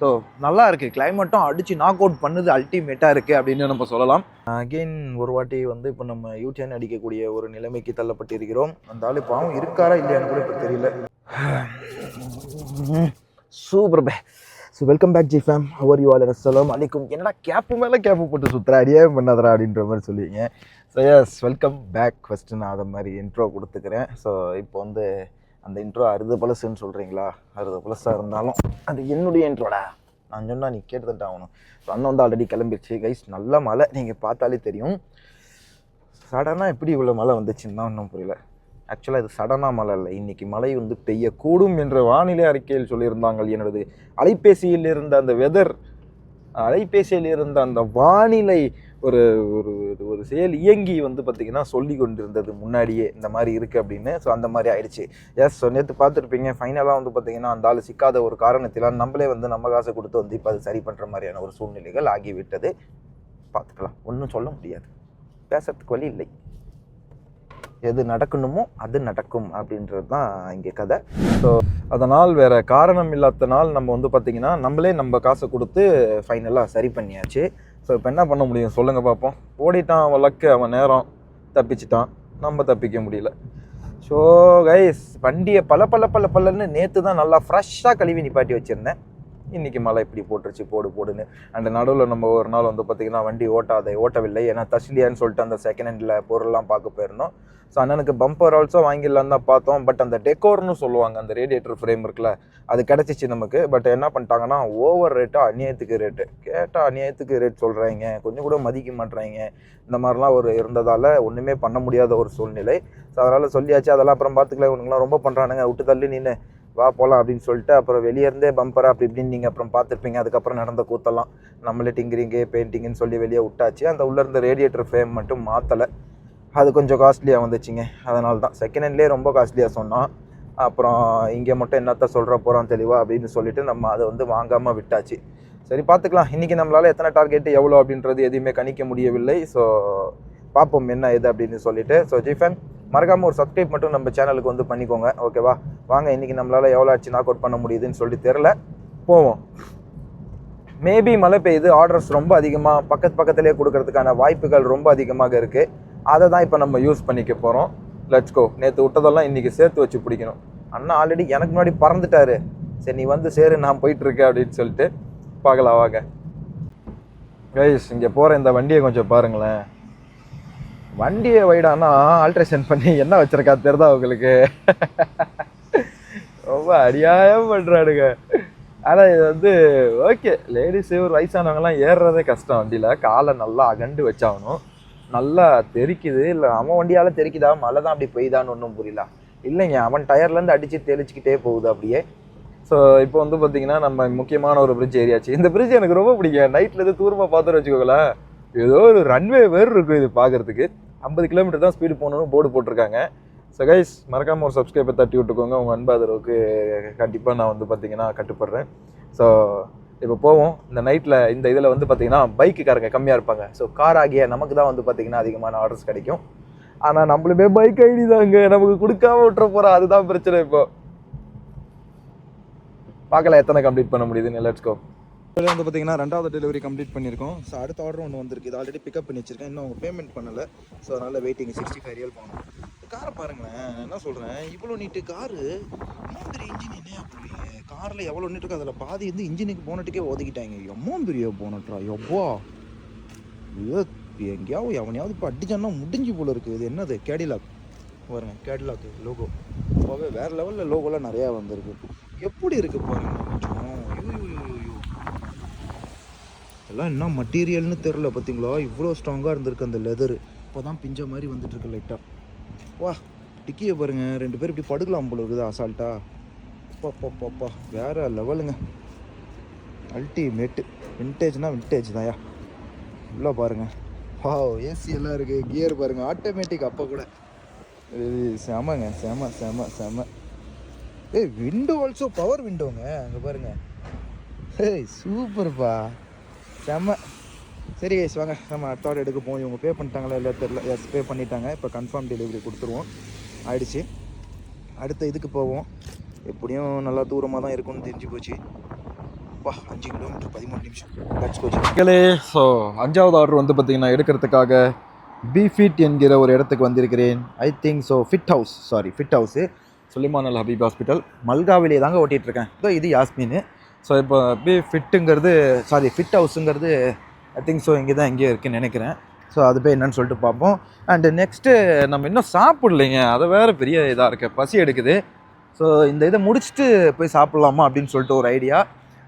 So நல்லா இருக்குது கிளைமேட்டும் அடித்து நாக் அவுட் பண்ணுது அல்டிமேட்டாக இருக்குது அப்படின்னு நம்ம சொல்லலாம். அகெயின் ஒரு வாட்டி வந்து இப்போ நம்ம யூடியன் அடிக்கக்கூடிய ஒரு நிலைமைக்கு தள்ளப்பட்டிருக்கிறோம். அந்த ஆள் இப்போ அவன் இருக்காரா இல்லையான்னு கூட இப்போ தெரியல. Super pay so welcome back G fam how are you all அஸ்ஸலாம் அலைக்கும் என்னடா கேப்பு மேலே கேப்பு போட்டு சுற்றுற அடியே பண்ணாதரா அப்படின்ற மாதிரி சொல்லுவீங்க. So yes welcome back first நான் அதை மாதிரி இன்ட்ரோ கொடுத்துக்கிறேன். ஸோ இப்போ வந்து அந்த இன்ட்ரோ அறுத பழசுன்னு சொல்கிறீங்களா அறுது பழசாக இருந்தாலும் அது என்னுடைய இன்ட்ரோடா நான் சொன்னால் நீ கேட்டுதான் ஆகணும். ஸோ அண்ணன் வந்து ஆல்ரெடி கிளம்பிடுச்சு கைஸ் நல்ல மழை. நீங்கள் பார்த்தாலே தெரியும். சடனாக எப்படி இவ்வளோ மழை வந்துச்சுன்னு தான் ஒன்றும் புரியல. ஆக்சுவலாக இது சடனாக மழை இல்லை. இன்னைக்கு மழை வந்து பெய்யக்கூடும் என்ற வானிலை அறிக்கையில் சொல்லியிருந்தாங்க என்னோடது அலைபேசியில் இருந்த அந்த வெதர் அலைபேசியில் இருந்த அந்த வானிலை ஒரு ஒரு ஒரு செயல் இயங்கி வந்து பார்த்திங்கன்னா சொல்லி கொண்டிருந்தது முன்னாடியே இந்த மாதிரி இருக்குது அப்படின்னு. ஸோ அந்த மாதிரி ஆயிடுச்சு. எஸ் ஸோ நேற்று பார்த்துருப்பீங்க ஃபைனலாக வந்து பார்த்திங்கன்னா அந்த ஆள் சிக்காத ஒரு காரணத்திலாம் நம்மளே வந்து நம்ம காசை கொடுத்து வந்து இப்போ அது சரி பண்ணுற மாதிரியான ஒரு சூழ்நிலைகள் ஆகிவிட்டது. பார்த்துக்கலாம். ஒன்றும் சொல்ல முடியாது. பேசுறதுக்கு வழி இல்லை. எது நடக்கணுமோ அது நடக்கும் அப்படின்றது தான் இங்கே கதை. ஸோ அதனால் வேறு காரணம் இல்லாதனால் நம்ம வந்து பார்த்திங்கன்னா நம்மளே நம்ம காசை கொடுத்து ஃபைனலாக சரி பண்ணியாச்சு. ஸோ இப்போ என்ன பண்ண முடியும்? சொல்லுங்கள் பார்ப்போம் ஓடிட்டான் வழக்கு அவன் நேரம். தப்பிச்சிட்டான். நம்ம தப்பிக்க முடியல. ஸோ கைஸ் வண்டியை பல பல பல பல்லன்னு நேற்று தான் நல்லா ஃப்ரெஷ்ஷாக கழுவி நிப்பாட்டி வச்சுருந்தேன். இன்றைக்கி மழை இப்படி போட்டுருச்சு போடு போடுன்னு. அண்ட் நடுவில் நம்ம ஒரு நாள் வந்து பார்த்திங்கன்னா வண்டி ஓட்டாதே ஓட்டவில்லை. ஏன்னா தஸ்லியான்னு சொல்லிட்டு அந்த செகண்ட் ஹேண்டில் பொருள்லாம் பார்க்க போயிருந்தோம். ஸோ அண்ணனுக்கு பம்பர் ஆல்சோ வாங்கிடலான்னு தான் பார்த்தோம். பட் அந்த டெக்கோர்னு சொல்லுவாங்க அந்த ரேடியேட்டர் ஃப்ரேம் இருக்குல்ல அது கிடச்சிச்சு நமக்கு. பட் என்ன பண்ணிட்டாங்கன்னா ஓவர் ரேட்டாக அநியாயத்துக்கு ரேட்டு கேட்டால் அநியாயத்துக்கு ரேட் சொல்கிறாங்க கொஞ்சம் கூட மதிக்க மாட்டுறாங்க இந்த மாதிரிலாம் ஒரு இருந்ததால் ஒன்றுமே பண்ண முடியாத ஒரு சூழ்நிலை. ஸோ அதனால் சொல்லியாச்சு. அதெல்லாம் அப்புறம் பார்த்துக்கலாம் உனக்குலாம் ரொம்ப பண்ணுறானுங்க விட்டு தள்ளி நின்று வா போகலாம் அப்படின்னு சொல்லிட்டு அப்புறம் வெளியே இருந்தே பம்பரா அப்படி இப்படின்னு நீங்கள் அப்புறம் பார்த்துருப்பீங்க. அதுக்கப்புறம் நடந்த கூத்தெல்லாம் நம்மளே டிங்கிரிங்கு பெயிண்டிங்குன்னு சொல்லி வெளியே விட்டாச்சு. அந்த உள்ளே இருந்த ரேடியேட்டர் ஃப்ரேம் மட்டும் மாற்றலை அது கொஞ்சம் காஸ்ட்லியாக வந்துச்சுங்க. அதனால தான். செகண்ட் ஹேண்ட்லேயே ரொம்ப காஸ்ட்லியாக சொன்னான். அப்புறம் இங்கே மட்டும் என்னத்த சொல்கிற போகிறோம் தெளிவாக அப்படின்னு சொல்லிட்டு நம்ம அதை வந்து வாங்காமல் விட்டாச்சு. சரி பார்த்துக்கலாம். இன்றைக்கி நம்மளால் எத்தனை டார்கெட்டு எவ்வளோ அப்படின்றது எதுவுமே கணிக்க முடியவில்லை. ஸோ பார்ப்போம் என்ன இது அப்படின்னு சொல்லிட்டு. ஸோ ஜிஃபன் மறக்காமல் ஒரு சப்ஸ்கிரைப் மட்டும் நம்ம சேனலுக்கு வந்து பண்ணிக்கோங்க. ஓகேவா வாங்க இன்றைக்கி நம்மளால் எவ்வளோ ஆச்சு நாக் அவுட் பண்ண முடியுதுன்னு சொல்லி தெரில போவோம். மேபி மழை பெய்யுது ஆர்டர்ஸ் ரொம்ப அதிகமாக பக்கத்து பக்கத்துலேயே கொடுக்கறதுக்கான வாய்ப்புகள் ரொம்ப அதிகமாக இருக்குது அதை தான் இப்போ நம்ம யூஸ் பண்ணிக்க போகிறோம் லட்ச்கோ கோ நேற்று விட்டதெல்லாம் இன்றைக்கி சேர்த்து வச்சு பிடிக்கணும். அண்ணா ஆல்ரெடி எனக்கு முன்னாடி பறந்துட்டாரு. சரி நீ வந்து சேரு நான் போயிட்டுருக்கேன் அப்படின்னு சொல்லிட்டு பார்க்கலாம் வாங்க. கைஸ் இங்கே போகிற இந்த வண்டியை கொஞ்சம் பாருங்களேன். வண்டியை வைடானா ஆல்ட்ரேஷன் பண்ணி என்ன வச்சிருக்கா தெரிதா உங்களுக்கு? ரொம்ப அநியாயம் பண்ணுறானுங்க ஆனால் இது வந்து ஓகே லேடிஸு ஒரு வயசானவங்கலாம் ஏறுறதே கஷ்டம். வண்டியில் காலை நல்லா அகண்டு வச்சாகணும். நல்லா தெரிக்குது. இல்லை அவன் வண்டியால் தெரிக்குதா? மழை தான் அப்படி பெய்தான்னு ஒன்றும் புரியல. இல்லைங்க அவன் டயர்லேருந்து அடித்து தெளிச்சிக்கிட்டே போகுது அப்படியே. ஸோ இப்போ வந்து பார்த்தீங்கன்னா நம்ம முக்கியமான ஒரு பிரிட்ஜ் ஏரியாச்சு இந்த பிரிட்ஜ் எனக்கு ரொம்ப பிடிக்கும். நைட்டில் இருந்து தூரமாக பார்த்துட்டு வச்சுக்கோங்களேன். ஏதோ ஒரு ரன்வே வேறு இருக்கும் இது பார்க்குறதுக்கு ஐம்பது கிலோமீட்டர் தான் ஸ்பீடு போகணும்னு போர்டு போட்டிருக்காங்க. ஸோ கைஸ் மறக்காமல் ஒரு சப்ஸ்கிரைபை தட்டி விட்டுக்கோங்க. உங்கள் அன்பாதரவுக்கு கண்டிப்பாக நான் வந்து பார்த்தீங்கன்னா கட்டுப்படுறேன். ஸோ இப்போ போவோம். இந்த நைட்டில் இந்த இதில் வந்து பார்த்தீங்கன்னா பைக்குக்காரங்க கம்மியாக இருப்பாங்க. ஸோ கார் ஆகிய நமக்கு தான் வந்து பார்த்தீங்கன்னா அதிகமான ஆர்டர்ஸ் கிடைக்கும். ஆனால் நம்மளுமே பைக் ஐடி தாங்க. நமக்கு கொடுக்காம விட்டுற போகிறோம் அதுதான் பிரச்சனை இப்போ. பார்க்கலாம் எத்தனை கம்ப்ளீட் பண்ண முடியுதுன்னு. லெட்ஸ் கோ இப்போ வந்து பார்த்தீங்கன்னா ரெண்டாவது டெலிவரி கம்ப்ளீட் பண்ணியிருக்கோம். ஸோ அடுத்த ஆர்டர் ஒன்று வந்திருக்கு. இது ஆல்ரெடி பிக்கப் பண்ணி வச்சிருக்கேன். இன்னும் அவங்க பேமெண்ட் பண்ணலை. ஸோ அதனால் வெயிட்டிங் சிக்ஸ்டி ஃபைவ் ரியல் போகணும் காரை பாருங்களேன். என்ன சொல்கிறேன் இவ்வளோ நீட்டு காரு எவ்வளோ பெரிய இன்ஜின் என்ன போவீங்க காரில் எவ்வளோ நீட்டு இருக்கோ? அதில் பாதி வந்து இன்ஜினுக்கு போனட்டுக்கே ஒதுக்கிட்டாங்க. எம்மோ பெரிய போனட்ரா எவ்வளோ ஐயோ எங்கேயாவது எவனையாவது இப்போ அடிச்சான்னா முடிஞ்சு போல இருக்குது இது என்னது? கேடிலாக் பாருங்க கேடிலாக்கு லோகோ அப்போவே வேறு லெவலில் லோகோலாம் நிறையா வந்திருக்கு. எப்படி இருக்குது பாருங்க கொஞ்சம் ஐயோ, ஐயோ, ஐயோ, ஐயோ. எல்லாம் என்ன மெட்டீரியல்னு தெரில பார்த்தீங்களா? இவ்வளோ ஸ்ட்ராங்காக இருந்திருக்கு அந்த லெதரு இப்போ தான் பிஞ்ச மாதிரி வந்துட்டுருக்கு லைட்டாக வா டிக்கியை பாருங்க. ரெண்டு பேர் இப்படி படுக்கலாம் போல இருக்குது அசால்ட்டா அப்பா பாப்பா வேறு லெவலுங்க அல்டிமேட்டு வின்டேஜ்னால் விண்டேஜ் தான்யா உள்ள பாருங்க. வா ஏசி எல்லாம் இருக்குது கியர் பாருங்கள் ஆட்டோமேட்டிக் அப்போ கூட. இது செமங்க செம செம செம. ஏய் விண்டோ ஆல்சோ பவர் விண்டோங்க அங்கே பாருங்கள் ஏய் சூப்பர்ப்பா செம்ம சரி கைஸ் வாங்க. நம்ம அடுத்த எடுக்க போவோம். இவங்க பே பண்ணிட்டாங்களா இல்லை தெரில எஸ் பே பண்ணிட்டாங்க. இப்போ கன்ஃபார்ம் டெலிவரி கொடுத்துருவோம். ஆயிடுச்சு. அடுத்த இதுக்கு போவோம். எப்படியும் நல்லா தூரமாக தான் இருக்கும்னு தெரிஞ்சு போச்சு. அப்பா அஞ்சு கிலோமீட்டர் பதிமூணு நிமிஷம். கட்ச் போச்சு மக்களே ஸோ அஞ்சாவது ஆர்டர் வந்து பார்த்திங்கன்னா எடுக்கிறதுக்காக பிஃபிட் என்கிற ஒரு இடத்துக்கு வந்திருக்கிறேன். I think so fit house sorry fit house Sulaiman Al Habib hospital மல்காவிலே தாங்க ஓட்டிகிட்டு இருக்கேன். இதோ இது யாஸ்மின்னு. ஸோ இப்போ பி ஃபிட்டுங்கிறது சாரி ஃபிட் ஹவுஸுங்கிறது ஐ திங்க் ஸோ இங்கே தான் எங்கேயோ இருக்குன்னு நினைக்கிறேன். ஸோ அது போய் என்னன்னு சொல்லிட்டு பார்ப்போம். அண்டு நெக்ஸ்ட்டு நம்ம இன்னும் சாப்பிடலைங்க. அது வேறு பெரிய இதாக இருக்குது பசி எடுக்குது. ஸோ இந்த இதை முடிச்சுட்டு போய் சாப்பிட்லாமா அப்படின்னு சொல்லிட்டு ஒரு ஐடியா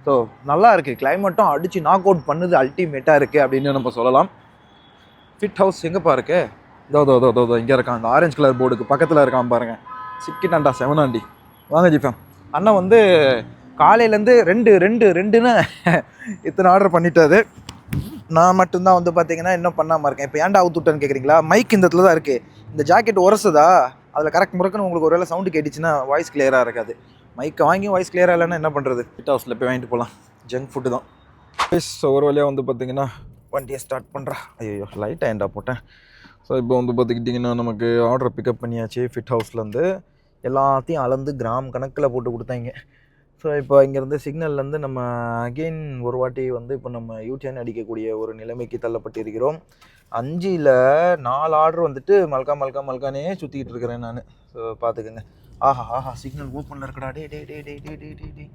ஸோ நல்லா இருக்குது கிளைமேட்டும் அடித்து நாக் அவுட் பண்ணுது அல்டிமேட்டாக இருக்குது அப்படின்னு நம்ம சொல்லலாம். ஃபிட் ஹவுஸ் எங்கேப்பா இருக்கு? இதோ தோ தோ தோ இங்கே இருக்கான். அந்த ஆரஞ்சு கலர் போர்டுக்கு பக்கத்தில் இருக்கான் பாருங்கள் சிக்கிட்டான்டா செவனாண்டி. வாங்க ஜிஃபம். அண்ணன் வந்து காலையிலேருந்து ரெண்டு ரெண்டு ரெண்டுன்னு இத்தனை ஆர்டர் பண்ணிட்டாரு. நான் மட்டும்தான் வந்து பார்த்தீங்கன்னா இன்னும் பண்ணாமல் இருக்கேன். இப்போ ஏன்டா அவுத்துட்டேன்னு கேட்குறீங்களா மைக் இந்த இடத்துல தான் இருக்குது இந்த ஜாக்கெட் உரசுதா? அதில் கரெக்ட் முறக்குன்னு உங்களுக்கு ஒருவேளை சவுண்டு கேட்டுச்சுன்னா வாய்ஸ் கிளியராக இருக்காது. மைக்கை வாங்கி வாய்ஸ் கிளியராக இல்லைன்னா என்ன பண்ணுறது ஃபிட் ஹவுஸில் போய் வாங்கிட்டு போகலாம் ஜங்க் ஃபுட்டு தான். ஸோ ஒரு வழியாக வந்து பார்த்தீங்கன்னா வண்டியை ஸ்டார்ட் பண்ணுறா ஐயோ லைட்டாக ஏன்டா போட்டேன். ஸோ இப்போ வந்து பார்த்துக்கிட்டிங்கன்னா நமக்கு ஆர்டர் பிக்கப் பண்ணியாச்சு. ஃபிட் ஹவுஸ்லேருந்து எல்லாத்தையும் அளந்து கிராம் கணக்கில் போட்டு கொடுத்தாங்க. ஸோ இப்போ இங்கேருந்து சிக்னல்லேருந்து நம்ம அகெயின் ஒரு வாட்டி வந்து இப்போ நம்ம யூடிஎன் அடிக்கக்கூடிய ஒரு நிலைமைக்கு தள்ளப்பட்டிருக்கிறோம் அஞ்சில் நாலு ஆர்டர் வந்துட்டு மல்கா மல்கா மல்கானே சுற்றிக்கிட்டு இருக்கிறேன் நான் ஸோ பார்த்துக்கோங்க ஆஹா ஆஹா சிக்னல் ஓப்பனில் இருக்கடா டே டே டே டே டே டே டே டே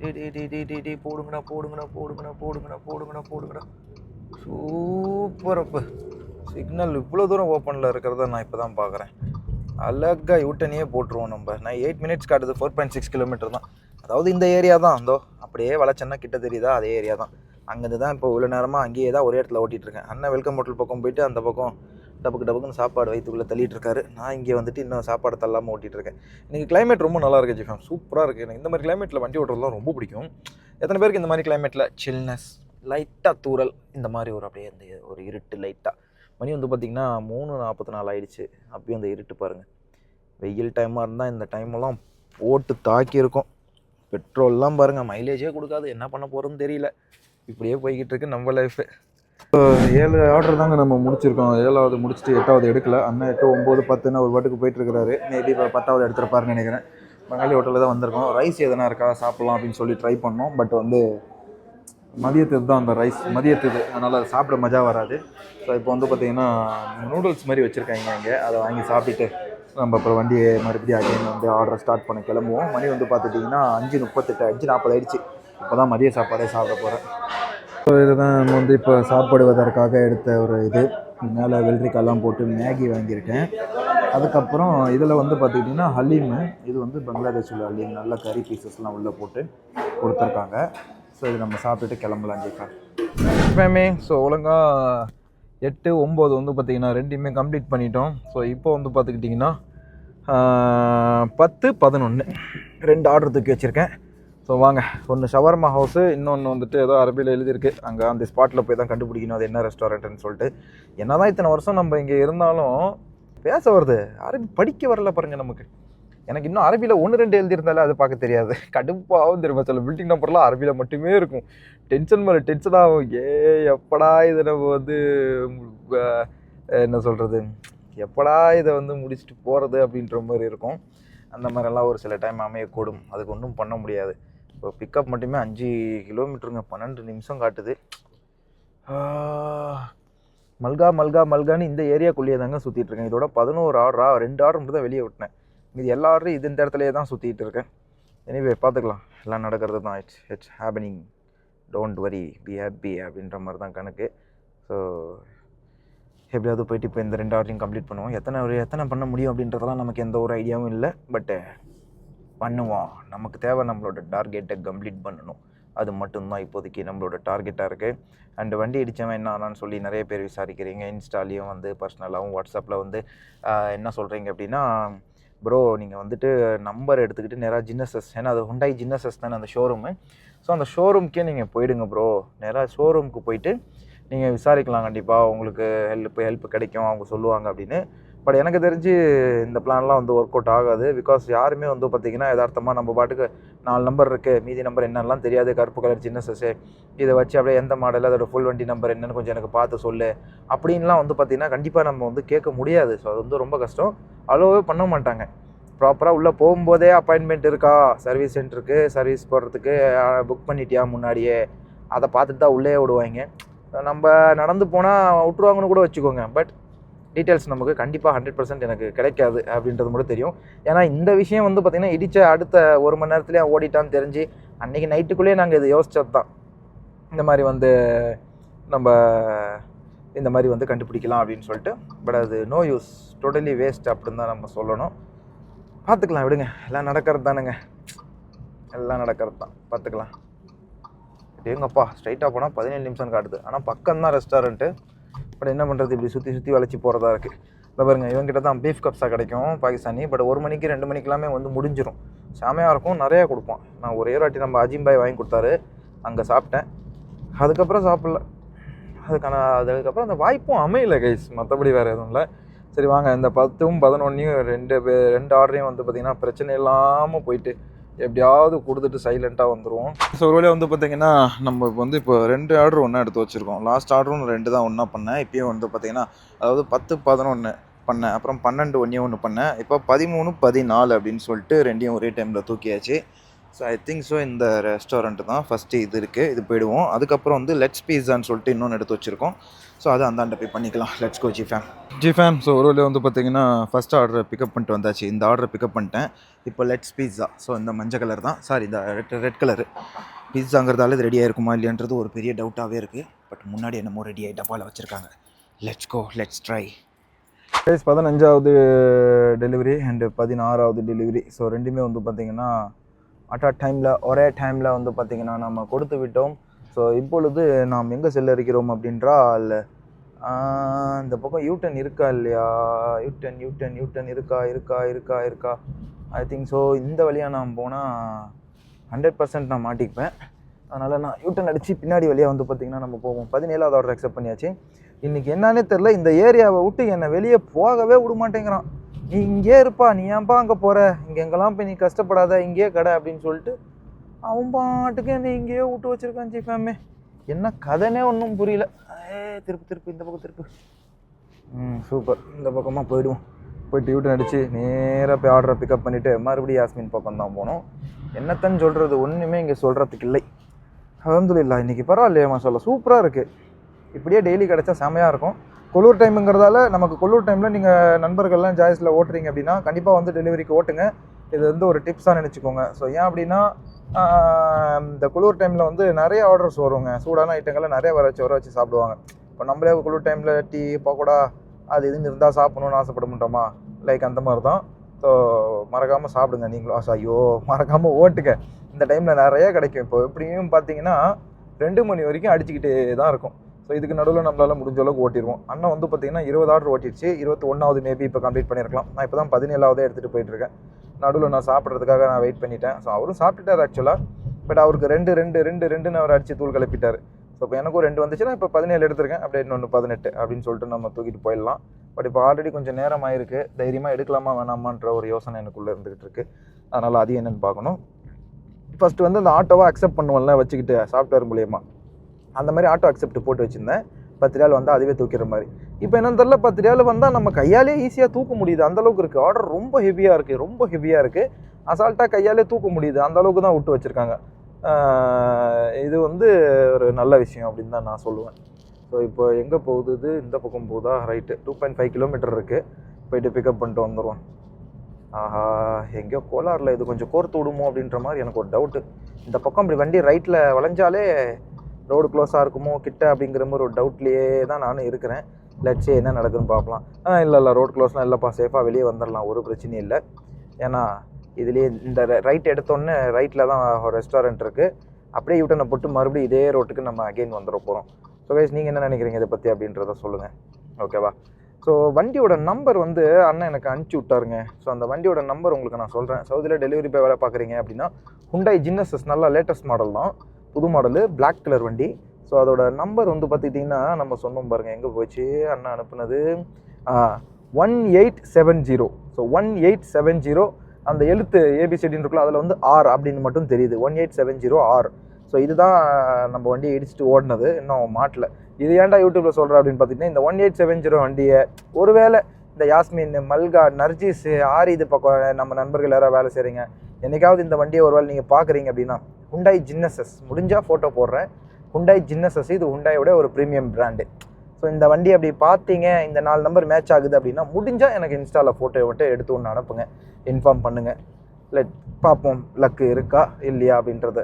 டே டே டே டே டே டே போடுங்கடா போடுங்கடா போடுங்கடா போடுங்கடா போடுங்கடா போடுங்கடா சூப்பர் அப்போ சிக்னல் இவ்வளோ தூரம் ஓப்பனில் இருக்கிறத நான் இப்போ தான் பார்க்குறேன் அழகாக யூட்டனையே போட்டுருவோம் நம்ம. நான் எயிட் மினிட்ஸ் காட்டுது ஃபோர் பாயிண்ட் சிக்ஸ் கிலோமீட்டர் தான். அதாவது இந்த ஏரியா தான் அந்தோ அப்படியே வளச்சன்னா கிட்ட தெரியுதா? அதே ஏரியா தான். அங்கேருந்து தான் இப்போ இவ்வளோ நேரமாக அங்கேயே தான் ஒரே இடத்துல ஓட்டிகிட்டு இருக்கேன் அண்ணன் வெல்கம் ஹோட்டல் பக்கம் போயிட்டு அந்த பக்கம் டபுக்கு டபுக்குன்னு சாப்பாடு வயிற்றுக்குள்ளே தள்ளிட்டு இருக்காரு நான் இங்கே வந்துட்டு இன்னும் சாப்பாடு தள்ளாமல் ஓட்டிகிட்டு இருக்கேன் இன்றைக்கி கிளைமேட் ரொம்ப நல்லா இருக்குது ஜிஃபம் சூப்பராக இருக்குது எனக்கு இந்த மாதிரி கிளைமேட்டில் வண்டி ஓட்டுறதுலாம் ரொம்ப பிடிக்கும். எத்தனை பேருக்கு இந்த மாதிரி கிளைமேட்டில் சில்னஸ் லைட்டாக தூறல் இந்த மாதிரி ஒரு அப்படியே இந்த ஒரு இருட்டு லைட்டாக மணி வந்து பார்த்திங்கன்னா மூணு நாற்பத்தி நாலு ஆயிடுச்சு. அப்பயும் அந்த இருட்டு பாருங்கள் வெயில் டைமாக இருந்தால் இந்த டைமெல்லாம் போட்டு தாக்கியிருக்கோம். பெட்ரோல்லாம் பாருங்கள் மைலேஜே கொடுக்காது. என்ன பண்ண போகிறோன்னு தெரியல. இப்படியே போய்கிட்டு இருக்கு நம்ம லைஃபு ஏழு ஆர்டர் தாங்க நம்ம முடிச்சிருக்கோம். ஏழாவது முடிச்சுட்டு எட்டாவது எடுக்கல. அண்ணன் எட்டு ஒம்பது பத்துன்னு ஒரு பாட்டுக்கு போயிட்டு இருக்காரு மேபி இப்போ பத்தாவது எடுத்துருப்பாருன்னு நினைக்கிறேன். பங்காளி ஹோட்டலில் தான் வந்திருக்கோம். ரைஸ் எதனா இருக்கா சாப்பிட்லாம் அப்படின்னு சொல்லி ட்ரை பண்ணோம். பட் வந்து மதியத்துக்கு தான் அந்த ரைஸ் மதியத்துக்கு. அதனால் அது சாப்பிட மஜா வராது. ஸோ இப்போ வந்து பார்த்திங்கன்னா நூடுல்ஸ் மாதிரி வச்சுருக்காங்க இங்கே. அதை வாங்கி சாப்பிட்டுட்டு நம்ம அப்புறம் வண்டியை மறுபடியும் அகைன் வந்து ஆர்டரை ஸ்டார்ட் பண்ண கிளம்புவோம். மணி வந்து பார்த்துட்டிங்கன்னா அஞ்சு முப்பத்தெட்டு அஞ்சு நாற்பது ஆயிடுச்சு. இப்போ தான் மதிய சாப்பாடே சாப்பிட போகிறேன் ஸோ இதுதான் நம்ம வந்து இப்போ சாப்பிடுவதற்காக எடுத்த ஒரு இது. மேலே வெள்ளரிக்காய்லாம் போட்டு மேகி வாங்கியிருக்கேன். அதுக்கப்புறம் இதில் வந்து பார்த்துக்கிட்டிங்கன்னா ஹலீமு. இது வந்து பங்களாதேஷ் உள்ள ஹலீம். நல்ல கறி பீசஸ்லாம் உள்ளே போட்டு கொடுத்துருக்காங்க. சரி நம்ம சாப்பிட்டுட்டு கிளம்பலாம் ஜெய்கா எப்பயுமே ஸோ ஒழுங்காக எட்டு ஒம்பது வந்து பார்த்திங்கன்னா ரெண்டுமே கம்ப்ளீட் பண்ணிட்டோம். ஸோ இப்போ வந்து பார்த்துக்கிட்டிங்கன்னா பத்து பதினொன்று ரெண்டு ஆர்டர் தூக்கி வச்சுருக்கேன். ஸோ வாங்க ஒன்று ஷவர்மா ஹவுஸு இன்னொன்று வந்துட்டு ஏதோ அரபியில் எழுதியிருக்கு. அங்கே அந்த ஸ்பாட்டில் போய் தான் கண்டுபிடிக்கணும் அது என்ன ரெஸ்டாரண்ட்டுன்னு சொல்லிட்டு. என்ன தான் இத்தனை வருஷம் நம்ம இங்கே இருந்தாலும் பேச வருது. அரபி படிக்க வரல பாருங்கள் நமக்கு. எனக்கு இன்னும் அரபியில் ஒன்று ரெண்டு எழுதியிருந்தாலே அது பார்க்க தெரியாது. கடுப்பாகவும் தெரியுமா சில பில்டிங் நம்பர்லாம் அரபியில் மட்டுமே இருக்கும். டென்ஷன் மேலே டென்ஷன் ஆகும். ஏ எப்படா இதை நம்ம வந்து என்ன சொல்கிறது எப்படா இதை வந்து முடிச்சுட்டு போகிறது அப்படின்ற மாதிரி இருக்கும். அந்த மாதிரிலாம் ஒரு சில டைம் அமையக்கூடும். அதுக்கு ஒன்றும் பண்ண முடியாது. இப்போ பிக்கப் மட்டுமே அஞ்சு கிலோமீட்டருங்க பன்னெண்டு நிமிஷம் காட்டுது. மல்கா மல்கா மல்கான்னு இந்த ஏரியாக்குள்ளேயே தாங்க சுற்றிட்டுருக்கேன் இதோட பதினோரு ஆர்டரா ரெண்டு ஆர்டர் மட்டும் தான் வெளியே விட்டினேன் இது எல்லோரும் இது இந்த இடத்துலையே தான் சுற்றிட்டு இருக்கேன். எனிவே பார்த்துக்கலாம். எல்லாம் நடக்கிறது தான் it's it's happening don't worry be happy அப்படின்ற மாதிரி தான் கணக்கு. ஸோ எப்படியாவது போயிட்டு இப்போ இந்த ரெண்டு ஆர்டரையும் கம்ப்ளீட் பண்ணுவோம். எத்தனை ஒரு எத்தனை பண்ண முடியும் அப்படின்றதெல்லாம் நமக்கு எந்த ஒரு ஐடியாவும் இல்லை. பட்டு eh, பண்ணுவோம். நமக்கு தேவை நம்மளோட டார்கெட்டை கம்ப்ளீட் பண்ணணும். அது மட்டும்தான் இப்போதைக்கு நம்மளோட டார்கெட்டாக இருக்குது அண்டு வண்டி அடித்தவன் என்ன ஆனான்னு சொல்லி நிறைய பேர் விசாரிக்கிறீங்க. இன்ஸ்டாலையும் வந்து பர்சனலாகவும் வாட்ஸ்அப்பில் வந்து என்ன சொல்கிறீங்க அப்படின்னா ப்ரோ நீங்கள் வந்துட்டு நம்பர் எடுத்துக்கிட்டு நேராக ஜின்னசஸ் ஏன்னா அது ஹுண்டாய் ஜின்னசஸ் தானே அந்த ஷோரூமு ஸோ அந்த ஷோரூம்க்கே நீங்கள் போயிடுங்க ப்ரோ நேராக ஷோரூமுக்கு போயிட்டு நீங்கள் விசாரிக்கலாம் கண்டிப்பாக உங்களுக்கு ஹெல்ப் ஹெல்ப் கிடைக்கும் அவங்க சொல்லுவாங்க அப்படின்னு. பட் எனக்கு தெரிஞ்சு இந்த பிளான்லாம் வந்து ஒர்க் அவுட் ஆகாது. பிகாஸ் யாருமே வந்து பார்த்திங்கன்னா யதார்த்தமாக நம்ம பாட்டுக்கு நாலு நம்பர் இருக்குது மீதி நம்பர் என்னெல்லாம் தெரியாது. கருப்பு கலர் சின்ன சசே இதை வச்சு அப்படியே எந்த மாடல் அதோட ஃபுல் வண்டி நம்பர் என்னென்னு கொஞ்சம் எனக்கு பார்த்து சொல்லு. அப்படின்லாம் வந்து பார்த்திங்கன்னா கண்டிப்பாக நம்ம வந்து கேட்க முடியாது. ஸோ அது வந்து ரொம்ப கஷ்டம். அலோவே பண்ண மாட்டாங்க. ப்ராப்பராக உள்ளே போகும்போதே அப்பாயின்மெண்ட் இருக்கா? சர்வீஸ் சென்டருக்கு சர்வீஸ் போடுறதுக்கு புக் பண்ணிட்டியா முன்னாடியே? அதை பார்த்துட்டு தான் உள்ளே விடுவாங்க நம்ம நடந்து போனால் விட்டுருவாங்கன்னு கூட வச்சுக்கோங்க. பட் டீட்டெயில்ஸ் நமக்கு கண்டிப்பாக ஹண்ட்ரட் பர்சன்ட் எனக்கு கிடைக்காது அப்படின்றது மட்டும் தெரியும். ஏன்னா இந்த விஷயம் வந்து பார்த்திங்கன்னா இடித்த அடுத்த ஒரு மணி நேரத்துலேயே ஓடிட்டான்னு தெரிஞ்சு அன்றைக்கி நைட்டுக்குள்ளேயே நாங்கள் இது யோசிச்சது தான். இந்த மாதிரி வந்து நம்ம இந்த மாதிரி வந்து கண்டுபிடிக்கலாம் அப்படின்னு சொல்லிட்டு. பட் அது நோ யூஸ் டோட்டலி வேஸ்ட் அப்படின்னு தான் நம்ம சொல்லணும். பார்த்துக்கலாம் விடுங்க. எல்லாம் நடக்கிறது தானுங்க. எல்லாம் நடக்கிறது தான். பார்த்துக்கலாம். எங்கப்பா ஸ்ட்ரைட்டாக போனால் பதினேழு நிமிஷம் காட்டுது. ஆனால் பக்கம் தான் ரெஸ்டாரண்ட்டு பட் என்ன பண்ணுறது இப்படி சுற்றி சுற்றி வளைச்சி போகிறதா இருக்குது இல்லை பாருங்க இவங்ககிட்ட தான் பீஃப் கப்ஸா கிடைக்கும் பாகிஸ்தானி பட் ஒரு மணிக்கு ரெண்டு மணிக்கெல்லாமே வந்து முடிஞ்சிடும் செமையாக இருக்கும் நிறையா கொடுப்போம் நான் ஒரே ஒரு வாட்டி நம்ம அஜிம் பாய் வாங்கி கொடுத்தாரு அங்கே சாப்பிட்டேன். அதுக்கப்புறம் சாப்பிடல. அதுக்கான அதுக்கப்புறம் அந்த வாய்ப்பும் அமையல கைஸ் மற்றபடி வேறு எதுவும் இல்லை. சரி வாங்க இந்த பத்தும் பதினொன்றையும் ரெண்டு ரெண்டு ஆர்டரையும் வந்து பார்த்திங்கன்னா பிரச்சனை இல்லாமல் போயிட்டு எப்படியாவது கொடுத்துட்டு சைலண்ட்டாக வந்துடுவோம் ஸோ ஒருவேளை வந்து பார்த்தீங்கன்னா நம்ம வந்து இப்போ ரெண்டு ஆர்டர் ஒன்றா எடுத்து வச்சுருக்கோம். லாஸ்ட் ஆர்டரும் ரெண்டு தான் ஒன்றா பண்ணேன். இப்போயும் வந்து பார்த்தீங்கன்னா அதாவது பத்து பதினொன்று பண்ணேன். அப்புறம் பன்னெண்டு ஒன்றே ஒன்று பண்ணேன். இப்போ பதிமூணு பதினாலு அப்படின்னு சொல்லிட்டு ரெண்டையும் ஒரே டைமில் தூக்கியாச்சு. ஸோ ஐ திங்க் ஸோ இந்த ரெஸ்டாரண்ட் தான் ஃபஸ்ட்டு இது இருக்குது இது போயிடுவோம். அதுக்கப்புறம் வந்து லெட்ஸ் பீஸான்னு சொல்லிட்டு இன்னொன்று எடுத்து வச்சுருக்கோம். ஸோ அது அந்தாண்ட போய் பண்ணிக்கலாம். Let's go G fam G fam so ஒரு வழியாக வந்து பார்த்தீங்கன்னா ஃபஸ்ட் ஆர்டரை பிக்கப் பண்ணிட்டு வந்தாச்சு. இந்த ஆர்டரை பிக்கப் பண்ணிட்டேன். இப்போ லெட்ஸ் பீஸா ஸோ இந்த மஞ்சள் கலர் தான். சாரி இந்த ரெட் ரெட் கலரு பீஸாங்கிறதால இது ரெடியாக இருக்குமா இல்லையன்றது ஒரு பெரிய டவுட்டாகவே இருக்குது பட் முன்னாடி என்னமோ ரெடி ஆகி டப்பாவில் வச்சுருக்காங்க. Let's go let's try price பதினஞ்சாவது டெலிவரி அண்டு பதினாறாவது டெலிவரி ஸோ ரெண்டுமே வந்து பார்த்திங்கன்னா அட் அ டைமில் ஒரே டைமில் வந்து பார்த்திங்கன்னா நம்ம கொடுத்து விட்டோம். ஸோ இப்பொழுது நாம் எங்கே செல்ல இருக்கிறோம் அப்படின்றால் இந்த பக்கம் யூட்டன் இருக்கா இல்லையா? யூட்டன் யூட்டன் யூட்டன் இருக்கா இருக்கா இருக்கா இருக்கா? ஐ திங்க் ஸோ இந்த வழியாக நான் போனால் ஹண்ட்ரட் பர்சன்ட் நான் மாட்டிக்குவேன் அதனால் நான் யூட்டன் அடித்து பின்னாடி வழியாக வந்து பார்த்திங்கன்னா நம்ம போவோம். பதினேழாவது ஆர்டர் அக்செப்ட் பண்ணியாச்சு. இன்றைக்கி என்னன்னே தெரில இந்த ஏரியாவை விட்டு என்னை வெளியே போகவே விட மாட்டேங்கிறான் நீ இங்கே இருப்பா நீ ஏன்பா அங்கே போகிற இங்கே எங்கெல்லாம் போய் நீ கஷ்டப்படாத இங்கேயே கடை அப்படின்னு சொல்லிட்டு அவன் பாட்டுக்கு என்னை இங்கேயே விட்டு வச்சிருக்கான் ஜிஃபேமே என்ன கதைனே ஒன்றும் புரியல. ஏ திருப்பு திருப்பு இந்த பக்கம் திருப்பு. ம் சூப்பர் இந்த பக்கமாக போயிடுவோம். போயிட்டு யூட்டன் அடித்து நேராக போய் ஆர்டரை பிக்கப் பண்ணிவிட்டு மறுபடியும் யாஸ்மின் பக்கம் தான் போனோம். என்னத்தன்னு சொல்கிறது ஒன்றுமே இங்கே சொல்கிறதுக்கு இல்லை. அலமதுல்லா இன்றைக்கி பரவாயில்லையே மசாலா சூப்பராக இருக்குது இப்படியே டெய்லி கிடச்சா செமையாக இருக்கும். கொள்ளூர் டைமுங்கிறதால நமக்கு கொள்ளூர் டைமில் நீங்கள் நண்பர்கள்லாம் ஜாய்ஸில் ஓட்டுறீங்க அப்படின்னா கண்டிப்பாக வந்து டெலிவரிக்கு ஓட்டுங்க. இது வந்து ஒரு டிப்ஸாக நினச்சிக்கோங்க. ஸோ ஏன் அப்படின்னா இந்த குளிர் டைமில் வந்து நிறைய ஆர்டர்ஸ் வருங்க. சூடான ஐட்டங்களை நிறைய வர வச்சு வர வச்சு சாப்பிடுவாங்க. இப்போ நம்மளே குளிர் டைமில் டீ பக்கோடா அது இதுன்னு இருந்தால் சாப்பிடணும்னு ஆசைப்பட மாட்டோமா? லைக் அந்த மாதிரி தான் ஸோ மறக்காமல் சாப்பிடுங்க நீங்களும். ஐயோ மறக்காமல் ஓட்டுங்க. இந்த டைமில் நிறைய கிடைக்கும். இப்போ எப்படியும் பார்த்தீங்கன்னா ரெண்டு மணி வரைக்கும் அடிச்சுக்கிட்டே தான் இருக்கும். ஸோ இதுக்கு நடுவில் நம்மளால் முடிஞ்ச அளவுக்கு ஓட்டிடுவோம். அண்ணன் வந்து பார்த்தீங்கன்னா இருபது ஆர்டர் ஓட்டிடுச்சு. இருபத்தி ஒன்றாவது மேபி இப்போ கம்ப்ளீட் பண்ணியிருக்கலாம். நான் இப்போ தான் பதினேழாவதே எடுத்துகிட்டு போயிட்டுருக்கேன் நடுவில் நான் சாப்பிட்றதுக்காக நான் வெயிட் பண்ணிட்டேன். ஸோ அவரும் சாப்பிட்டுட்டார் ஆக்சுவலாக பட் அவருக்கு ரெண்டு ரெண்டு ரெண்டு ரெண்டுன்னு அவர் அடித்து தூள் கிளப்பிட்டார் ஸோ இப்போ எனக்கும் ரெண்டு வந்துச்சுன்னா இப்போ பதினேழு எடுத்திருக்கேன். அப்படியே இன்னொன்று பதினெட்டு அப்படின்னு சொல்லிட்டு நம்ம தூக்கிட்டு போயிடலாம். பட் இப்போ ஆல்ரெடி கொஞ்சம் நேரம் ஆயிருக்கு. தைரியமாக எடுக்கலாமா வேணாமான்ற ஒரு யோசனை எனக்குள்ளே இருந்துகிட்டு இருக்கு. அதனால் அது என்னென்னு பார்க்கணும். ஃபஸ்ட்டு வந்து அந்த ஆட்டோவை அக்செப்ட் பண்ணுவோம்ல வச்சுக்கிட்டு சாஃப்ட்வேர் மூலயமா. அந்த மாதிரி ஆட்டோ அக்செப்ட் போட்டு வச்சுருந்தேன். பத்து நாள் வந்தால் அதுவே தூக்கிற மாதிரி. இப்போ என்னன்னு தெரில பத்து ரியால் வந்தால் நம்ம கையாலே ஈஸியாக தூக்க முடியுது. அந்தளவுக்கு இருக்குது ஆர்டர் ரொம்ப ஹெவியாக இருக்குது ரொம்ப ஹெவியாக இருக்குது அசால்ட்டாக கையாலே தூக்க முடியுது. அந்த அளவுக்கு தான் விட்டு வச்சுருக்காங்க. இது வந்து ஒரு நல்ல விஷயம் அப்படின்னு தான் நான் சொல்லுவேன். ஸோ இப்போ எங்கே போகுது இந்த பக்கம் போகுதா? Right two point five kilometre இருக்குது போயிட்டு பிக்கப் பண்ணிட்டு வந்துடுவோம் ஆஹா எங்கேயோ கோலாரில் இது கொஞ்சம் கோர்த்து விடுமோ அப்படின்ற மாதிரி எனக்கு ஒரு டவுட்டு இந்த பக்கம் இப்படி வண்டி ரைட்டில் வளைஞ்சாலே ரோடு க்ளோஸாக இருக்குமோ கிட்ட அப்படிங்கிற மாதிரி ஒரு டவுட்லேயே தான் நானும் இருக்கிறேன். லட்சே என்ன நடக்குதுன்னு பார்க்கலாம். ஆ இல்லை இல்லை ரோட் க்ளோஸ்லாம் இல்லைப்பா சேஃபாக வெளியே வந்துடலாம் ஒரு பிரச்சனையும் இல்லை. ஏன்னா இதுலேயே இந்த ரைட் எடுத்தோன்னே ரைட்டில் தான் ஒரு ரெஸ்டாரண்ட் இருக்குது அப்படியே யூட்டனை போட்டு மறுபடியும் இதே ரோட்டுக்கு நம்ம அகெயின் வந்துட போகிறோம் ஸோ கைஸ் நீங்கள் என்ன நினைக்கிறீங்க இதை பற்றி அப்படின்றத சொல்லுங்கள் ஓகேவா ஸோ வண்டியோட நம்பர் வந்து அண்ணன் எனக்கு அனுப்பிச்சி விட்டாருங்க. ஸோ அந்த வண்டியோட நம்பர் உங்களுக்கு நான் சொல்கிறேன் சவுதியில் டெலிவரி போய் வேலை பார்க்குறீங்க அப்படின்னா ஹுண்டாய் ஜின்னஸஸ் நல்லா லேட்டஸ்ட் மாடல் தான். புது மாடலு பிளாக் கலர் வண்டி. ஸோ அதோட நம்பர் வந்து பார்த்துக்கிட்டிங்கன்னா நம்ம சொன்னோம் பாருங்கள் எங்கே போச்சு? அண்ணன் அனுப்புனது one eight seven zero so one eight seven zero அந்த எழுத்து ஏபிசிடின்னு இருக்குல்ல அதில் வந்து ஆர் அப்படின்னு மட்டும் தெரியுது. One eight seven zero R so இதுதான் நம்ம வண்டியை இடிச்சுட்டு ஓடினது. இன்னும் மாட்டல. இது ஏன்டா யூடியூப்பில் சொல்கிறேன் அப்படின்னு பார்த்தீங்கன்னா இந்த ஒன் எயிட் செவன் ஜீரோ வண்டியை ஒருவேளை இந்த யாஸ்மின் மல்கா நர்ஜிஸ் ஆரி இது பக்கம் நம்ம நண்பர்கள் யாராவது வேலை செய்கிறீங்க என்றைக்காவது இந்த வண்டியை ஒரு வேளை நீங்கள் பார்க்குறீங்க அப்படின்னா ஹுண்டாய் ஜின்னசஸ் முடிஞ்சால் ஃபோட்டோ போடுறேன். ஹுண்டாய் ஜின்னஸஸ் இது ஹுண்டாயோட ஒரு ப்ரீமியம் பிராண்டு ஸோ இந்த வண்டி அப்படி பார்த்தீங்க இந்த நாலு நம்பர் மேட்ச் ஆகுது அப்படின்னா முடிஞ்சால் எனக்கு இன்ஸ்டாவில் ஃபோட்டோ மட்டும் எடுத்து ஒன்று அனுப்புங்க. இன்ஃபார்ம் பண்ணுங்கள் இல்லை பார்ப்போம் லக்கு இருக்கா இல்லையா அப்படின்றத.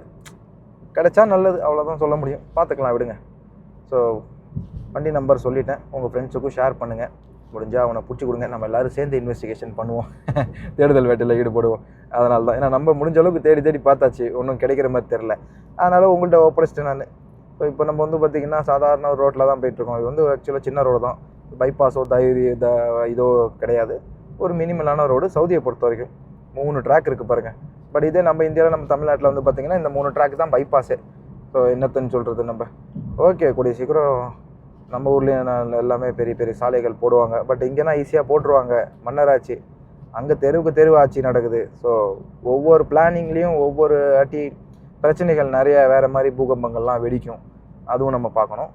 கிடைச்சா நல்லது அவ்வளோதான் சொல்ல முடியும். பார்த்துக்கலாம் விடுங்க. ஸோ வண்டி நம்பர் சொல்லிட்டேன். உங்கள் ஃப்ரெண்ட்ஸுக்கும் ஷேர் பண்ணுங்கள் முடிஞ்சால் அவனை பிடிச்சி கொடுங்க. நம்ம எல்லோரும் சேர்ந்து இன்வெஸ்டிகேஷன் பண்ணுவோம். தேடுதல் வேட்டையில் ஈடுபடுவோம். அதனால தான் ஏன்னா நம்ம முடிஞ்ச அளவுக்கு தேடி தேடி பார்த்தாச்சு. ஒன்றும் கிடைக்கிற மாதிரி தெரில அதனால் உங்கள்கிட்ட ஒப்படைச்சிட்டேன் நான். இப்போ இப்போ நம்ம வந்து பார்த்திங்கன்னா சாதாரண ஒரு ரோட்டில் தான் போயிட்டுருக்கோம். இது வந்து ஆக்சுவலாக சின்ன ரோடு தான். பைபாஸோ தைரி த இதோ கிடையாது. ஒரு மினிமலான ரோடு சவுதியை பொறுத்த வரைக்கும். மூணு ட்ராக் இருக்குது பாருங்கள் பட் இதே நம்ம இந்தியாவில் நம்ம தமிழ்நாட்டில் வந்து பார்த்திங்கன்னா இந்த மூணு ட்ராக் தான் பைபாஸே ஸோ என்னத்துன்னு சொல்கிறது நம்ம? ஓகே கூடிய சீக்கிரம் நம்ம ஊர்லேயும் எல்லாமே பெரிய பெரிய சாலைகள் போடுவாங்க. பட் இங்கேனா ஈஸியாக போட்டுருவாங்க. மன்னராட்சி. அங்கே தெருவுக்கு தெருவு ஆட்சி நடக்குது. ஸோ ஒவ்வொரு பிளானிங்லேயும் ஒவ்வொரு வாட்டி பிரச்சனைகள் நிறைய வேறு மாதிரி பூகம்பங்கள்லாம் வெடிக்கும். அதுவும் நம்ம பார்க்கணும்.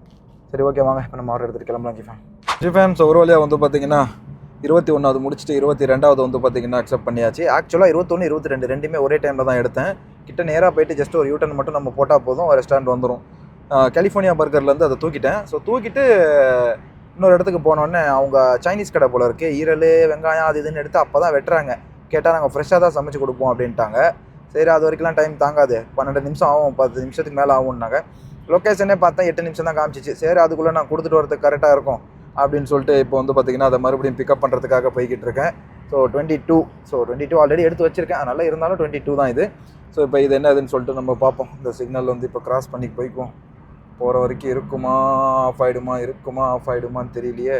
சரி ஓகே வாங்க இப்போ நம்ம ஆர்டர் எடுத்துகிட்டு கிளம்பலாம் ஜிஃபேம் ஜிஃபேம் ஸோ ஒரு வழியாக வந்து பார்த்தீங்கன்னா இருபத்தி ஒன்றாவது முடிச்சுட்டு இருபத்தி ரெண்டாவது வந்து பார்த்தீங்கன்னா அக்செப்ட் பண்ணியாச்சு. ஆக்சுவலாக இருபத்தொன்று இருபத்தி ரெண்டு ரெண்டுமே ஒரே டைமில் தான் எடுத்தேன். கிட்ட நேராக போயிட்டு ஜஸ்ட் ஒரு யூட்டன் மட்டும் நம்ம போட்டால் போதும் ரெஸ்டாரண்ட் வந்துடும் கலிஃபோர்னியா பர்கர்லேருந்து அதை தூக்கிட்டேன். ஸோ தூக்கிட்டு இன்னொரு இடத்துக்கு போனோடனே அவங்க சைனீஸ் கடை போல இருக்குது ஈரல் வெங்காயம் அது இதுன்னு எடுத்து அப்போ தான் வெட்டுறாங்க கேட்டால் நாங்கள் ஃப்ரெஷ்ஷாக தான் சமைச்சு கொடுப்போம் அப்படின்ட்டாங்க. சரி அது வரைக்கும்லாம் டைம் தாங்காது. பன்னெண்டு நிமிஷம் ஆகும் பத்து நிமிஷத்துக்கு மேலே ஆகும்னாங்க. லொக்கேஷனே பார்த்தா எட்டு நிமிஷம் தான் காமிச்சிச்சு. சரி அதுக்குள்ளே நான் கொடுத்துட்டு வரதுக்கு கரெக்டாக இருக்கும் அப்படின்னு சொல்லிட்டு இப்போ வந்து பார்த்தீங்கன்னா அதை மறுபடியும் பிக்கப் பண்ணுறதுக்காக போய்கிட்டு இருக்கேன். So twenty two so twenty two already எடுத்து வச்சிருக்கேன். அதனால் இருந்தாலும் டுவெண்ட்டி டூ தான் இது. ஸோ இப்போ இது என்னதுன்னு சொல்லிட்டு நம்ம பார்ப்போம். இந்த சிக்னல் வந்து இப்போ கிராஸ் பண்ணி போய்க்குவோம். போகிற வரைக்கும் இருக்குமா? ஆஃப் ஆகிடுமா இருக்குமா? ஆஃப் ஆகிடுமான்னு தெரியலையே.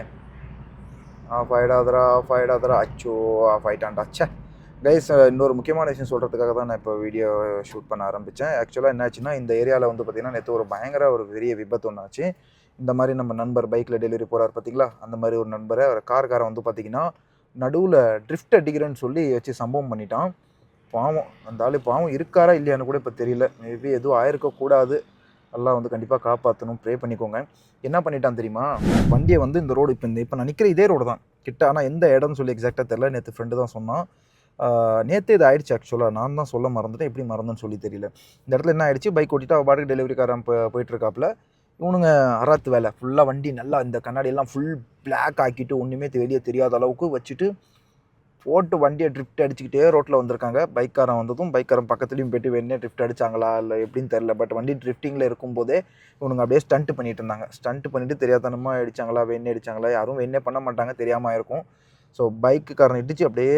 ஆஃப் ஆகிடாதரா ஆஃப் ஆகிடாதரா அச்சோ ஆஃப் ஆகிட்டான்டா ச்சே. கைஸ் இன்னொரு முக்கியமான விஷயம் சொல்கிறதுக்காக தான் நான் இப்போ வீடியோ ஷூட் பண்ண ஆரம்பித்தேன் ஆக்சுவலாக என்னாச்சுன்னா இந்த ஏரியாவில் வந்து பார்த்திங்கன்னா நேற்று ஒரு பயங்கர ஒரு பெரிய விபத்து ஒன்றாச்சு இந்த மாதிரி நம்ம நண்பர் பைக்கில் டெலிவரி போகிறார் பார்த்தீங்களா அந்த மாதிரி ஒரு நண்பரை ஒரு கார்காரன் வந்து பார்த்திங்கன்னா நடுவில் ட்ரிஃப்ட் அடிக்கிறேன்னு சொல்லி வச்சு சம்பவம் பண்ணிட்டான். பாவம் அந்த ஆள் பாவம் இருக்காரா இல்லையான்னு கூட இப்போ தெரியல. மேபி எதுவும் ஆயிருக்கக்கூடாது எல்லாம் வந்து கண்டிப்பாக காப்பாற்றணும் ப்ரே பண்ணிக்கோங்க. என்ன பண்ணிட்டான் தெரியுமா? வண்டியை வந்து இந்த ரோடு இப்போ இந்த இப்போ நான் நிற்கிற இதே ரோடு தான். கிட்ட ஆனால் எந்த இடம்னு சொல்லி எக்ஸாக்டாக தெரில நேற்று ஃப்ரெண்டு தான் சொன்னான். நேற்று இது ஆயிடுச்சு ஆக்சுவலாக நான் தான் சொல்ல மறந்துட்டேன். எப்படி மறந்தேன்னு சொல்லி தெரியல. இந்த இடத்துல என்ன ஆயிடுச்சு? பைக் ஓட்டிட்டு அவள் பாட்டுக்கு டெலிவரிக்காரன் போ போயிட்டுருக்காப்புல. இவனுங்க அறாத்து வேலை. ஃபுல்லாக வண்டி நல்லா இந்த கண்ணாடியெல்லாம் ஃபுல் பிளாக் ஆக்கிட்டு ஒன்றுமே வெளியே தெரியாத அளவுக்கு வச்சுட்டு போட்டு வண்டியை ட்ரிஃப்ட் அடிச்சுக்கிட்டே ரோட்டில் வந்திருக்காங்க. பைக்காரன் வந்ததும் பைக்காரன் பக்கத்துலேயும் போயிட்டு வெண்ணே ட்ரிஃப்ட் அடிச்சாங்களா? இல்லை எப்படின்னு தெரில பட் வண்டி ட்ரிஃப்டிங்கில் இருக்கும்போதே இவனுங்க அப்படியே ஸ்டண்ட் பண்ணிட்டு இருந்தாங்க. ஸ்டண்ட் பண்ணிட்டு தெரியாதனமாக அடிச்சாங்களா? வெண்ணே அடிச்சாங்களா? யாரும் வெண்ணே பண்ண மாட்டாங்க. தெரியாமல் இருக்கும் ஸோ பைக்குக்காரன் இடித்து அப்படியே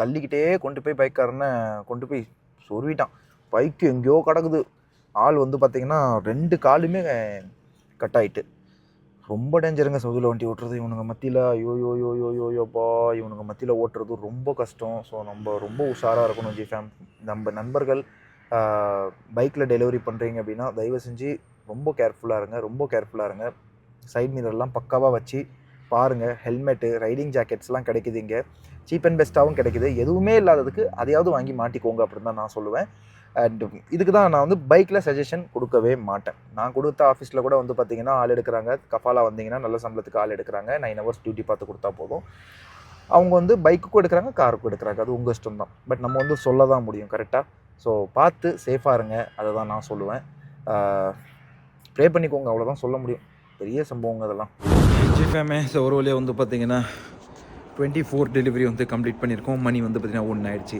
தள்ளிக்கிட்டே கொண்டு போய் பைக்காரனை கொண்டு போய் சொருவிட்டான். பைக்கு எங்கேயோ கிடக்குது. ஆள் வந்து பார்த்திங்கன்னா ரெண்டு காலுமே கட் ஆகிட்டு ரொம்ப டேஞ்சருங்க சவுதியில் வண்டி ஓட்டுறது. இவனுங்க மத்தியில் ஐயோ யோ யோ யோ யோ யோப்பா இவனுங்க மத்தியில் ஓட்டுறது ரொம்ப கஷ்டம். ஸோ நம்ம ரொம்ப உஷாராக இருக்கணும் ஜி ஃபேம் நம்ம நண்பர்கள் பைக்கில் டெலிவரி பண்ணுறீங்க அப்படின்னா தயவு செஞ்சு ரொம்ப கேர்ஃபுல்லாக இருங்க. ரொம்ப கேர்ஃபுல்லாக இருங்க. சைட் மிரர்லாம் பக்காவாக வச்சு பாருங்கள் ஹெல்மெட்டு ரைடிங் ஜாக்கெட்ஸ்லாம் கிடைக்குது இங்கே. சீப் அண்ட் பெஸ்ட்டாகவும் கிடைக்குது. எதுவுமே இல்லாததுக்கு அதையாவது வாங்கி மாட்டிக்கோங்க அப்படின்னு தான் நான் சொல்லுவேன். அண்ட் இதுக்கு தான் நான் வந்து பைக்கில் சஜஷன் கொடுக்கவே மாட்டேன். நான் கொடுத்த ஆஃபீஸில் கூட வந்து பார்த்தீங்கன்னா ஆள் எடுக்கிறாங்க. கஃபாலா வந்தீங்கன்னா நல்ல சம்பளத்துக்கு ஆள் எடுக்கிறாங்க. நைன் ஹவர்ஸ் டியூட்டி பார்த்து கொடுத்தா போதும். அவங்க வந்து பைக்குக்கும் எடுக்கிறாங்க காருக்கும் எடுக்கிறாங்க. அது உங்கள் இஷ்டம் தான். பட் நம்ம வந்து சொல்ல தான் முடியும் கரெக்டாக ஸோ பார்த்து சேஃபாக இருங்க. அதை தான் நான் சொல்லுவேன். ப்ரே பண்ணிக்கோங்க. அவ்வளோதான் சொல்ல முடியும். பெரிய சம்பவங்க அதெல்லாம் ஜிஃபேமே ஸோ ஒரு வழியாக வந்து பார்த்தீங்கன்னா டுவெண்ட்டி ஃபோர் டெலிவரி வந்து கம்ப்ளீட் பண்ணியிருக்கோம். மணி வந்து பார்த்திங்கன்னா ஒன்று ஆயிடுச்சு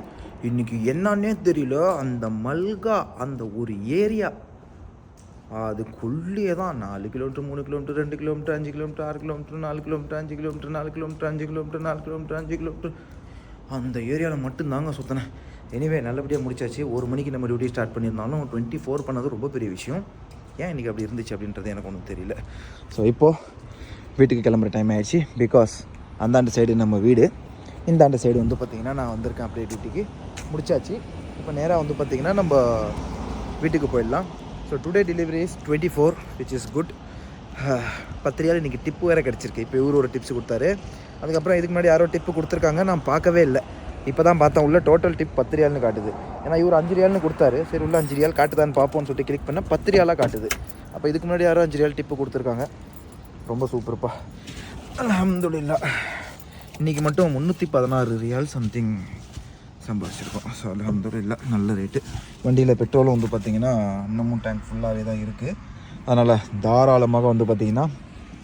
இன்றைக்கி என்னன்னே தெரியல. அந்த மல்கா அந்த ஒரு ஏரியா அதுக்குள்ளேயே தான் நாலு கிலோமீட்டர் மூணு கிலோமீட்டர் ரெண்டு கிலோமீட்டர் அஞ்சு கிலோமீட்டர் ஆறு கிலோமீட்டர் நாலு கிலோமீட்டர் அஞ்சு கிலோமீட்டர் நாலு கிலோமீட்டர் அஞ்சு கிலோமீட்டர் நாலு கிலோமீட்டர் அஞ்சு கிலோமீட்டர் அந்த ஏரியாவில் மட்டும்தாங்க சுற்றினேன் எனிவே நல்லபடியாக முடிச்சாச்சு. ஒரு மணிக்கு நம்ம டியூட்டி ஸ்டார்ட் பண்ணியிருந்தாலும் டுவெண்ட்டி ஃபோர் பண்ணது ரொம்ப பெரிய விஷயம். ஏன் இன்றைக்கி அப்படி இருந்துச்சு அப்படின்றது எனக்கு ஒன்றும் தெரியல. ஸோ இப்போது வீட்டுக்கு கிளம்புற டைம் ஆயிடுச்சு. பிகாஸ் அந்தாண்டு சைடு நம்ம வீடு. இந்தாண்டு சைடு வந்து பார்த்திங்கன்னா நான் வந்திருக்கேன் அப்படியே டியூட்டிக்கு முடிச்சாச்சு. இப்போ நேராக வந்து பார்த்திங்கன்னா நம்ம வீட்டுக்கு போயிடலாம். So today delivery is twenty four which is good பத்து இன்றைக்கி டிப்பு வேறு கிடச்சிருக்கு. இப்போ இவர் ஒரு டிப்ஸ் கொடுத்தாரு. அதுக்கப்புறம் இதுக்கு முன்னாடி யாரோ டிப்பு கொடுத்துருக்காங்க. நான் பார்க்கவே இல்லை. இப்போ தான் பார்த்தேன். உள்ள டோட்டல் டிப் பத்து ரியால்னு காட்டுது. ஏன்னா இவர் அஞ்சு ரியால்னு கொடுத்தாரு. சரி உள்ள அஞ்சு ரியால் காட்டுதான்னு பார்ப்போம்னு சொல்லிட்டு கிளிக் பண்ணால் பத்து ரியாலாக காட்டுது. அப்போ இதுக்கு முன்னாடி யாரோ அஞ்சு ரியால் டிப்பு கொடுத்துருக்காங்க. ரொம்ப சூப்பர்ப்பா. அலமதுல்லா இன்றைக்கி மட்டும் முந்நூற்றி பதினாறு ரியால் சம்திங் சம்பாதிச்சிருக்கோம். ஸோ அலமதுல்லா நல்ல ரேட்டு வண்டியில் பெட்ரோலும் வந்து பார்த்திங்கன்னா இன்னமும் டேங்க் ஃபுல்லாகவே தான் இருக்குது அதனால் தாராளமாக வந்து பார்த்திங்கன்னா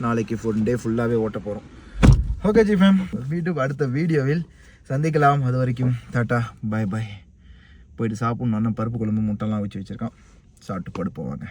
நாளைக்கு ஃபுல் டே ஃபுல்லாகவே ஓட்ட போகிறோம் ஓகே ஜி மேம் வீட்டுக்கு அடுத்த வீடியோவில் சந்திக்கலாம். அது வரைக்கும் டாட்டா பாய் பாய் போயிட்டு சாப்பிட்ணும். பருப்பு குழம்பு முட்டைலாம் வச்சு வச்சுருக்கான். சாப்பிட்டு படுப்போம் வாங்க.